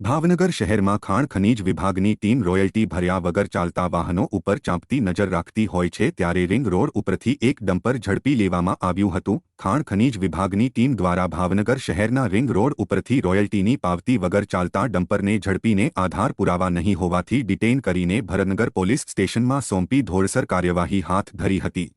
ભાવનગર શહેરમાં ખાણ ખનીજ વિભાગની ટીમ રોયલ્ટી ભર્યા વગર ચાલતા વાહનો ઉપર ચાંપતી નજર રાખતી હોય છે ત્યારે રિંગ રોડ ઉપરથી એક ડમ્પર ઝડપી લેવામાં આવ્યું હતું. ખાણ ખનીજ વિભાગની ટીમ દ્વારા ભાવનગર શહેરના રિંગ રોડ ઉપરથી રોયલ્ટીની પાવતી વગર ચાલતા ડમ્પરને ઝડપીને આધાર પુરાવા નહીં હોવાથી ડિટેઇન કરીને ભરતનગર પોલીસ સ્ટેશનમાં સોંપી ધોળસર કાર્યવાહી હાથ ધરી હતી.